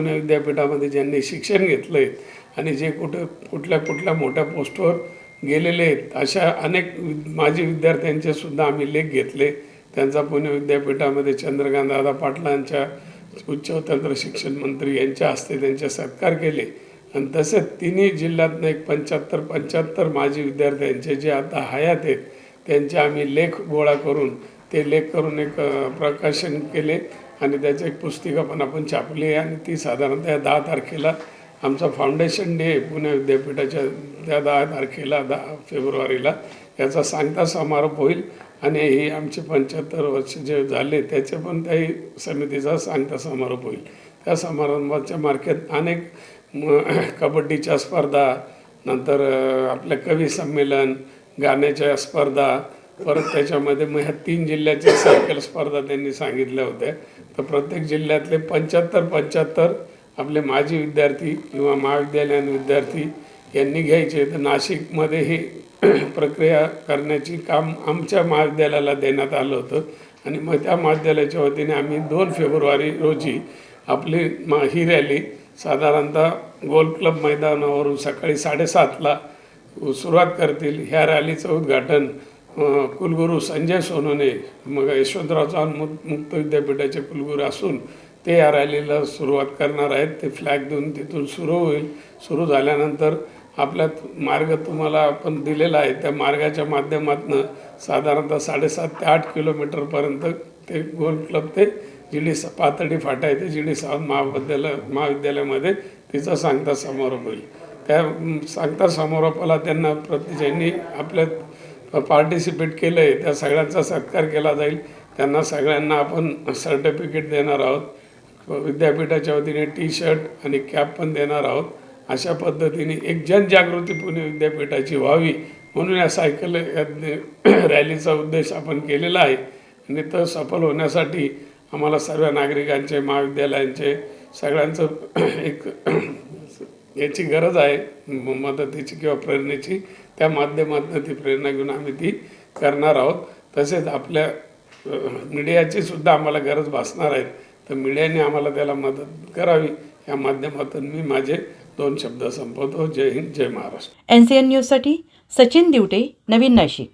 पुणे विद्यापीठामध्ये ज्यांनी शिक्षण घेतलं आहे आणि जे कुठं कुठल्या कुठल्या मोठ्या पोस्टवर गेलेले आहेत अशा अनेक माजी विद्यार्थ्यांचे सुद्धा आम्ही लेख घेतले. त्यांचा पुणे विद्यापीठामध्ये चंद्रकांत दादा पाटलांच्या उच्च व तंत्र शिक्षण मंत्री यांच्या हस्ते त्यांचे सत्कार केले. आणि तसेच तिन्ही जिल्ह्यातनं एक पंच्याहत्तर पंच्याहत्तर माजी विद्यार्थ्यांचे जे आता हयात आहेत त्यांचे आम्ही लेख गोळा करून ते लेख करून एक प्रकाशन केले. आणि त्याची एक पुस्तिका पण आपण छापली आहे आणि ती साधारणतः दहा तारखेला आमचा फाउंडेशन डे पुणे विद्यापीठाच्या त्या दहा तारखेला दहा फेब्रुवारीला. याचा सांगता समारोप होईल आणि ही आमचे पंच्याहत्तर वर्ष जे झाले त्याचे पण त्याही समितीचा सांगता समारोप होईल. त्या समारंभाच्या मार्केट अनेक कबड्डीच्या स्पर्धा नंतर आपल्या आपलं कवी संमेलन गाण्याच्या स्पर्धा परत त्याच्यामध्ये मग ह्या तीन जिल्ह्याच्या सायकल स्पर्धा त्यांनी सांगितल्या होत्या. तर प्रत्येक जिल्ह्यातले पंच्याहत्तर पंच्याहत्तर आपले माजी विद्यार्थी किंवा महाविद्यालयीन विद्यार्थी यांनी घ्यायचे. तर नाशिकमध्ये ही प्रक्रिया करण्याची काम आमच्या महाविद्यालयाला देण्यात आलं होतं. आणि मग त्या महाविद्यालयाच्या वतीने आम्ही दोन फेब्रुवारी रोजी आपली मा ही रॅली साधारणतः गोल क्लब मैदानावरून सकाळी साडेसातला सुरुवात करतील. ह्या रॅलीचं उद्घाटन कुलगुरू संजय सोनोने मग यशवंतराव चव्हाण मुक्त मुक्त विद्यापीठाचे कुलगुरू असून ते या रॅलीला सुरुवात करणार आहेत. ते फ्लॅग देऊन तिथून सुरू होईल. सुरू झाल्यानंतर आपला मार्ग तुम्हाला आपण दिलेला आहे. त्या मार्गाच्या माध्यमातून साधारणतः साडेसात ते आठ किलोमीटरपर्यंत ते गोल क्लब ते जी डी पातळी फाटा आहे ते जी डी सावंत महाविद्यालय महाविद्यालयामध्ये तिचा सांगता समारोप होईल. त्या सांगता समारोपाला त्यांना प्रति ज्यांनी आपल्या पार्टिसिपेट केलं आहे त्या सगळ्यांचा सत्कार केला जाईल. त्यांना सगळ्यांना आपण सर्टिफिकेट देणार आहोत. विद्यापीठाच्या वतीने टी शर्ट आणि कॅप पण देणार आहोत. अशा पद्धतीने एक जनजागृती पुणे विद्यापीठाची व्हावी म्हणून या सायकल या रॅलीचा उद्देश आपण केलेला आहे. आणि तर सफल होण्यासाठी आम्हाला सर्व नागरिकांचे महाविद्यालयांचे सगळ्यांचं एक याची गरज आहे. मदतीची किंवा प्रेरणेची. त्या माध्यमातून ती प्रेरणा घेऊन आम्ही ती करणार आहोत. तसेच आपल्या मीडियाची सुद्धा आम्हाला गरज भासणार आहे. तर मीडियाने आम्हाला त्याला मदत करावी. या माध्यमातून मी माझे दोन शब्द संपवतो. जय हिंद जय महाराष्ट्र. एन सी एन न्यूजसाठी सचिन दिवटे नवीन नाशिक.